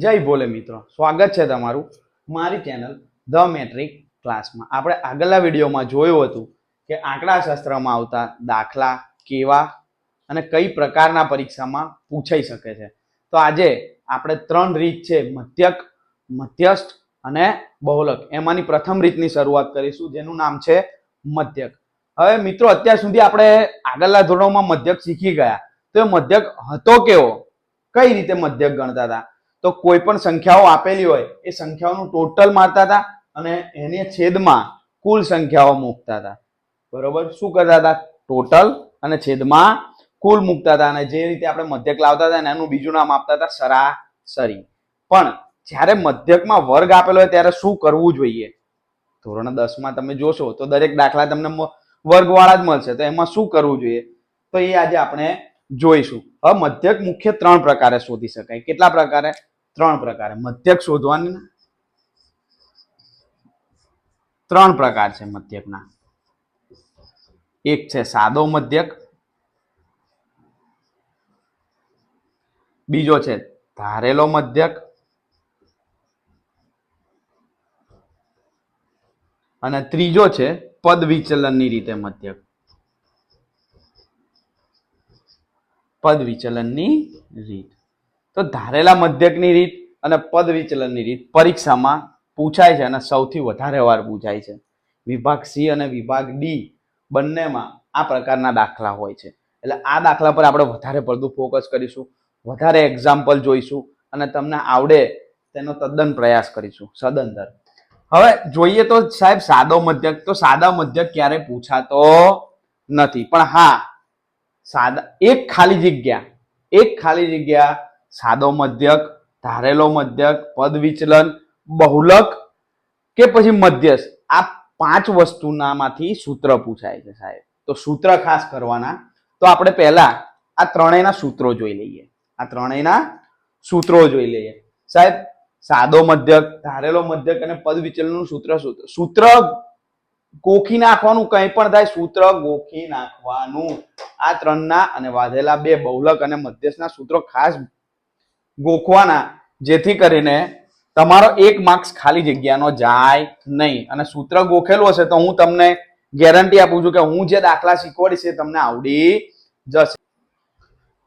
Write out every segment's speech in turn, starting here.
જય ભોલે મિત્રો. સ્વાગત છે તમારું મારી ચેનલ ધ મેટ્રિક ક્લાસમાં. આપણે આગળના વિડીયોમાં જોયું હતું કે આંકડા શાસ્ત્રમાં આવતા દાખલા કેવા અને કઈ પ્રકારના પરીક્ષામાં પૂછાઈ શકે છે. તો આજે આપણે ત્રણ રીત છે, મધ્યક, મધ્યસ્થ અને બહુલક. એમાંની પ્રથમ રીતની શરૂઆત કરીશું, જેનું નામ છે મધ્યક. હવે મિત્રો, અત્યાર સુધી આપણે આગળના ધોરણોમાં મધ્યક શીખી ગયા. તો એ મધ્યક હતો કેવો? કઈ રીતે મધ્યક ગણતા હતા? તો કોઈ પણ સંખ્યાઓ આપેલી હોય, એ સંખ્યાઓનું ટોટલ મારતા હતા અને એને છેદમાં કુલ સંખ્યાઓ મૂકતા હતા. બરોબર? શું કરતા હતા? ટોટલ અને છેદમાં કુલ મૂકતા હતા અને જે રીતે આપણે મધ્યક લાવતા હતા એનું બીજું નામ આપતા હતા સરાસરી. પણ જ્યારે મધ્યકમાં વર્ગ આપેલો હોય ત્યારે શું કરવું જોઈએ? ધોરણ દસમાં તમે જોશો તો દરેક દાખલા તમને વર્ગવાળા જ મળશે. તો એમાં શું કરવું જોઈએ? તો એ આજે આપણે જોઈશું. હવે મધ્યક મુખ્ય ત્રણ પ્રકારે શોધી શકાય. કેટલા પ્રકારે? ત્રણ પ્રકારે. મધ્યક શોધવાની ત્રણ પ્રકાર છે મધ્યકના. એક છે સાદો મધ્યક. બીજો છે ધારેલો મધ્યક. અને ત્રીજો છે પદ વિચલનની રીતે મધ્યક. પદ વિચલનની રીત. તો ધારેલા મધ્યકની રીત અને પદ વિચલનની રીત પરીક્ષામાં પૂછાય છે અને સૌથી વધારે વાર પૂછાય છે. વિભાગ સી અને વિભાગ ડી બંનેમાં આ પ્રકારના દાખલા હોય છે. એટલે આ દાખલા પર આપણે વધારે પડતું ફોકસ કરીશું, વધારે એક્ઝામ્પલ જોઈશું અને તમને આવડે તેનો તદ્દન પ્રયાસ કરીશું, સદંતર. હવે જોઈએ તો સાહેબ સાદો મધ્યક, તો સાદા મધ્યક ક્યારે પૂછાતો નથી. પણ હા, સાદા, એક ખાલી જગ્યા, એક ખાલી જગ્યા સાદો મધ્યક, ધારેલો મધ્યક, પદ વિચલન, બહુલક કે પછી મધ્યસ્થ. આ પાંચ વસ્તુનામાંથી સૂત્ર પૂછાય છે સાહેબ. તો સૂત્ર ખાસ કરવાના. તો આપણે પહેલા આ ત્રણેયના સૂત્રો જોઈ લઈએ. આ ત્રણેયના સૂત્રો જોઈ લઈએ. સાહેબ, સાદો મધ્યક, ધારેલો મધ્યક અને પદ વિચલનનું સૂત્ર સૂત્ર સૂત્ર ગોખી નાખવાનું કંઈ પણ થાય, સૂત્ર ગોખી નાખવાનું. આ ત્રણના અને વાધેલા બે બહુલક અને મધ્યસ્થના સૂત્રો ખાસ ગોખવાના, જેથી કરીને તમારો એક માર્ક્સ ખાલી જગ્યાનો જાય નહીં. અને સૂત્ર ગોખેલું હશે તો હું તમને ગેરંટી આપું છું કે હું જે દાખલા શીખવાડીશ એ તમને આવડી જશે.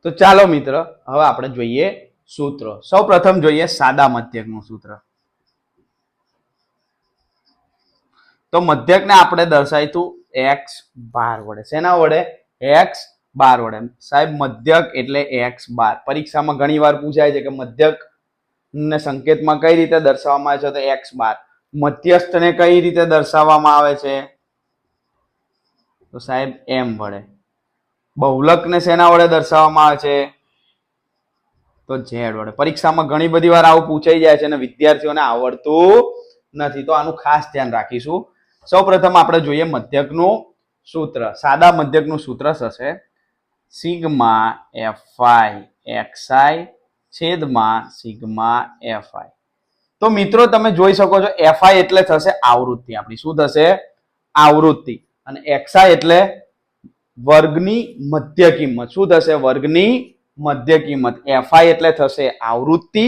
તો ચાલો મિત્ર, હવે આપણે જોઈએ સૂત્ર. સૌ પ્રથમ જોઈએ સાદા મધ્યકનું સૂત્ર. તો મધ્યકને આપણે દર્શાવીશું એક્સ બાર વડે. શેના વડે? એક્સ બાર વડે. સાહેબ, મધ્યક એટલે એક્સ બાર. પરીક્ષામાં ઘણી વાર પૂછાય છે કે મધ્યક ને સંકેતમાં કઈ રીતે દર્શાવવામાં આવે છે? તો એક્સ બાર. મધ્યસ્થને કઈ રીતે દર્શાવવામાં આવે છે? તો સાહેબ, એમ વડે. બહુલકને શેના વડે દર્શાવવામાં આવે છે? તો ઝેડ વડે. પરીક્ષામાં ઘણી બધી વાર આવું પૂછાઈ જાય છે અને વિદ્યાર્થીઓને આવડતું નથી. તો આનું ખાસ ધ્યાન રાખીશું. સૌ પ્રથમ આપણે જોઈએ મધ્યકનું સૂત્ર. સાદા મધ્યકનું સૂત્ર થશે સિગ્મા એફઆઈ એક્સઆઈ છેદમાં સિગ્મા એફઆઈ તો મિત્રો, તમે જોઈ શકો છો એફઆઈ એટલે થશે આવૃત્તિ આપણી. શું થશે? આવૃત્તિ. અને એક્સઆઈ એટલે વર્ગની મધ્ય કિંમત. શું થશે? વર્ગની મધ્ય કિંમત. એફઆઈ એટલે થશે આવૃત્તિ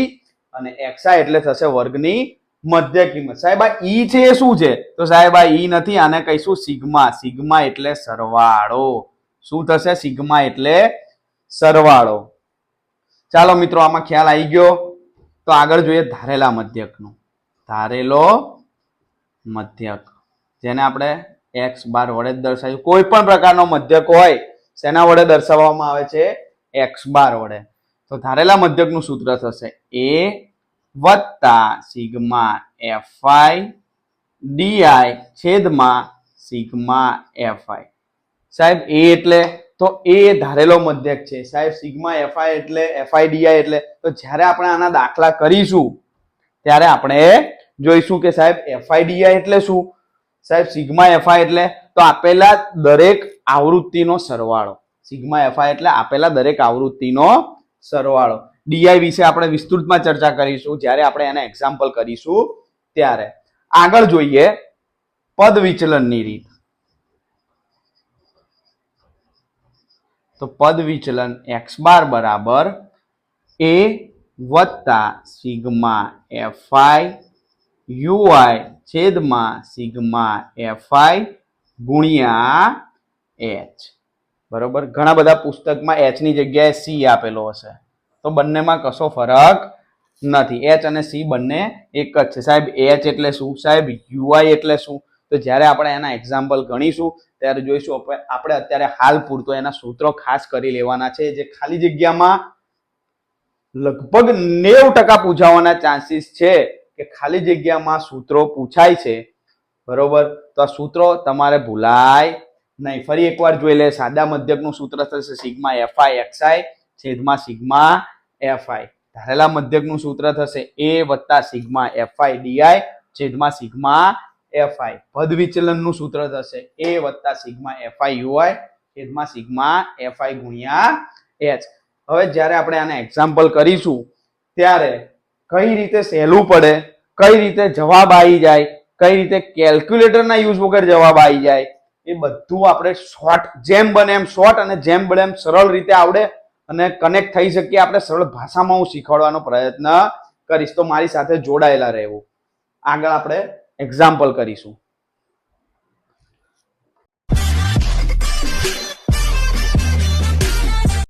અને એક્સઆઈ એટલે થશે વર્ગની મધ્ય કિંમત. સાહેબ, આ ઈ છે એ શું છે? તો સાહેબ, આ ઈ નથી, આને કહીશું સિગ્મા. સિગ્મા એટલે સરવાળો. શું થશે? સિગ્મા એટલે સરવાળો. ચાલો મિત્રો, આમાં ખ્યાલ આવી ગયો. તો આગળ જોઈએ ધારેલા મધ્યકનું. ધારેલો મધ્યક. જેને આપણે એક્સ બાર વડે જ દર્શાવ્યું. કોઈ પણ પ્રકારનો મધ્યક હોય, શેના વડે દર્શાવવામાં આવે છે? એક્સ બાર વડે. તો ધારેલા મધ્યકનું સૂત્ર થશે એ વત્તા sigma F I D I છેદમાં સિગ્મા એફઆઈ સાહેબ, એ એટલે તો એ ધારેલો મધ્યક છે. સાહેબ, સિગ્મા એફઆઈ એટલે, એફઆઈડીઆઈ એટલે. તો જ્યારે આપણે આના દાખલા કરીશું, ત્યારે આપણે જોઈશું કે સાહેબ, એફઆઈડીઆઈ એટલે શું? સાહેબ, સિગ્મા એફઆઈ એટલે તો આપેલા દરેક આવૃત્તિનો સરવાળો. સિગ્મા એફઆઈ એટલે આપેલા દરેક આવૃત્તિનો સરવાળો. ડીઆઈ વિશે આપણે વિસ્તૃતમાં ચર્ચા કરીશું, જ્યારે આપણે એના એક્ઝામ્પલ કરીશું ત્યારે. આગળ જોઈએ પદ વિચલનની રીત. તો પદ વિચલન એક્સ બાર બરાબર એ વત્તા sigma F I U I છેદમાં સિગ્મા એફઆઈ ગુણ્યા એચ બરોબર? ઘણા બધા પુસ્તકમાં એચની જગ્યાએ સી આપેલો હશે. તો બંનેમાં કશો ફરક નથી. એચ અને સી બંને એક જ છે. સાહેબ એચ એટલે શું? સાહેબ યુઆઈ એટલે શું? તો જ્યારે આપણે એના એક્ઝામ્પલ ગણીશું, ત્યારે જોઈશું આપણે અત્યારે હાલ પૂરતો એના સૂત્રો ખાસ કરી લેવાના છે, જે ખાલી જગ્યામાં લગભગ નેવ ટકા પૂછાવાના ચાન્સીસ છે કે ખાલી જગ્યામાં સૂત્રો પૂછાય છે. બરોબર? તો આ સૂત્રો તમારે ભૂલાય નહીં. ફરી એકવાર જોઈ લે, સાદા મધ્યકનું સૂત્ર થશે સિગ્મા એફઆઈ, એક્સઆઈ, છેદમાં સિગ્મા એફઆઈ. ધારેલા મધ્યકનું સૂત્ર થશે એ વત્તા sigma F I D I, છેદમાં સિગ્મા એફઆઈ પદ વિચલનનું સૂત્ર થશે એ વત્તા sigma F I U I છેદમાં સિગ્મા એફઆઈ ગુણ્યા એચ હવે જ્યારે આપણે આને એક્ઝામ્પલ કરીશું, ત્યારે કઈ રીતે સહેલું પડે, કઈ રીતે જવાબ આવી જાય, કઈ રીતે કેલ્ક્યુલેટરના યુઝ વગર જવાબ આવી જાય, એ બધું આપણે શોર્ટ જેમ બને એમ શોર્ટ અને જેમ બને એમ સરળ રીતે આવડે અને કનેક્ટ થઈ શકીએ આપણે સરળ ભાષામાં હું શીખવાડવાનો પ્રયત્ન કરીશ. તો મારી સાથે જોડાયેલા રહેવું. આગળ આપણે એક્ઝામ્પલ કરીશું.